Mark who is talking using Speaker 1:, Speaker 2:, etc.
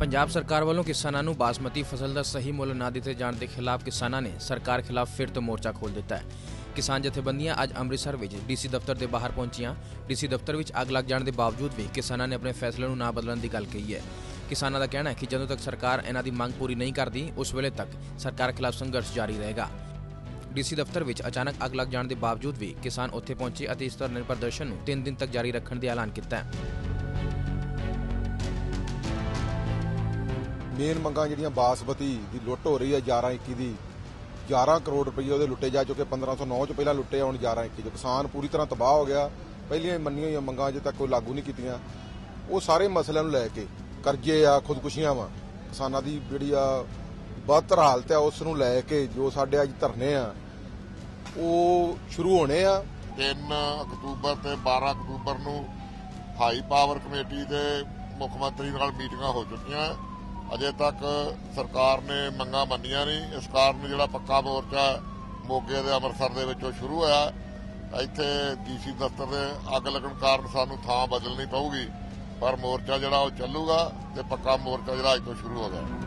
Speaker 1: ਪੰਜਾਬ ਸਰਕਾਰ ਵੱਲੋਂ ਕਿਸਾਨਾਂ ਨੂੰ ਬਾਸਮਤੀ ਫਸਲ ਦਾ ਸਹੀ ਮੁੱਲ ਨਾ ਦਿੱਤੇ ਜਾਣ ਦੇ ਖਿਲਾਫ ਕਿਸਾਨਾਂ ਨੇ ਸਰਕਾਰ ਖਿਲਾਫ ਫਿਰ ਤੋਂ ਮੋਰਚਾ ਖੋਲ੍ਹ ਦਿੱਤਾ ਹੈ। ਕਿਸਾਨ ਜਥੇਬੰਦੀਆਂ ਅੱਜ ਅੰਮ੍ਰਿਤਸਰ ਵਿੱਚ ਡੀਸੀ ਦਫ਼ਤਰ ਦੇ ਬਾਹਰ ਪਹੁੰਚੀਆਂ। ਡੀਸੀ ਦਫ਼ਤਰ ਵਿੱਚ ਅੱਗ ਲੱਗ ਜਾਣ ਦੇ ਬਾਵਜੂਦ ਵੀ ਕਿਸਾਨਾਂ ਨੇ ਆਪਣੇ ਫੈਸਲੇ ਨੂੰ ਨਾ ਬਦਲਣ ਦੀ ਗੱਲ ਕਹੀ ਹੈ। ਕਿਸਾਨਾਂ ਦਾ ਕਹਿਣਾ ਹੈ ਕਿ ਜਦੋਂ ਤੱਕ ਸਰਕਾਰ ਇਹਨਾਂ ਦੀ ਮੰਗ ਪੂਰੀ ਨਹੀਂ ਕਰਦੀ, ਉਸ ਵੇਲੇ ਤੱਕ ਸਰਕਾਰ ਖਿਲਾਫ ਸੰਘਰਸ਼ ਜਾਰੀ ਰਹੇਗਾ। ਡੀਸੀ ਦਫ਼ਤਰ ਵਿੱਚ ਅਚਾਨਕ ਅੱਗ ਲੱਗ ਜਾਣ ਦੇ ਬਾਵਜੂਦ ਵੀ ਕਿਸਾਨ ਉੱਥੇ ਪਹੁੰਚੇ ਅਤੇ ਇਸ ਧਰਨੇ ਪ੍ਰਦਰਸ਼ਨ ਨੂੰ 3 ਦਿਨ ਤੱਕ ਜਾਰੀ ਰੱਖਣ ਦਾ ਐਲਾਨ ਕੀਤਾ ਹੈ।
Speaker 2: ਮੇਨ ਮੰਗਾਂ ਜਿਹੜੀਆਂ ਬਾਸਮਤੀ ਦੀ ਲੁੱਟ ਹੋ ਰਹੀ ਹੈ 11 21 ਦੀ। 11 ਕਰੋੜ ਰੁਪਏ ਉਹਦੇ ਲੁੱਟੇ ਜਾ ਚੁੱਕੇ 1509 ਚ ਪਹਿਲਾਂ ਲੁੱਟੇ ਹੁਣ 11 21 ਚ। ਕਿਸਾਨ ਪੂਰੀ ਤਰ੍ਹਾਂ ਤਬਾਹ ਹੋ ਗਿਆ। ਪਹਿਲੀਆਂ ਮੰਨੀਆਂ ਹੋਈਆਂ ਮੰਗਾਂ ਅਜੇ ਤੱਕ ਕੋਈ ਲਾਗੂ ਨਹੀਂ ਕੀਤੀਆਂ। ਉਹ ਸਾਰੇ ਮਸਲਿਆਂ ਨੂੰ ਲੈ ਕੇ ਕਰਜ਼ੇ ਆ, ਖੁਦਕੁਸ਼ੀਆਂ ਵਾ। ਕਿਸਾਨਾਂ ਦੀ ਜਿਹੜੀ ਆ ਬਦਤਰ ਹਾਲਤ ਆ, ਉਸ ਨੂੰ ਲੈ ਕੇ ਜੋ ਸਾਡੇ ਅੱਜ ਧਰਨੇ ਆ, ਉਹ ਸ਼ੁਰੂ ਹੋਣੇ ਆ।
Speaker 3: 3 ਅਕਤੂਬਰ ਤੇ 12 ਅਕਤੂਬਰ ਨੂੰ ਹਾਈ ਪਾਵਰ ਕਮੇਟੀ ਦੇ ਮੁੱਖ ਮੰਤਰੀ ਨਾਲ ਮੀਟਿੰਗਾਂ ਹੋ ਚੁੱਕੀਆਂ। ਅਜੇ ਤੱਕ ਸਰਕਾਰ ਨੇ ਮੰਗਾਂ ਮੰਨੀਆਂ ਨਹੀਂ। ਇਸ ਕਾਰਨ ਜਿਹੜਾ ਪੱਕਾ ਮੋਰਚਾ ਮੋਗੇ ਦੇ ਅੰਮ੍ਰਿਤਸਰ ਦੇ ਵਿੱਚੋਂ ਸ਼ੁਰੂ ਹੋਇਆ, ਇੱਥੇ ਡੀਸੀ ਦਫ਼ਤਰ ਦੇ ਅੱਗ ਲੱਗਣ ਕਾਰਨ ਸਾਨੂੰ ਥਾਂ ਬਦਲਣੀ ਪਊਗੀ, ਪਰ ਮੋਰਚਾ ਜਿਹੜਾ ਉਹ ਚੱਲੂਗਾ ਤੇ ਪੱਕਾ ਮੋਰਚਾ ਜਿਹੜਾ ਅੱਜ ਤੋਂ ਸ਼ੁਰੂ ਹੋ ਗਿਆ।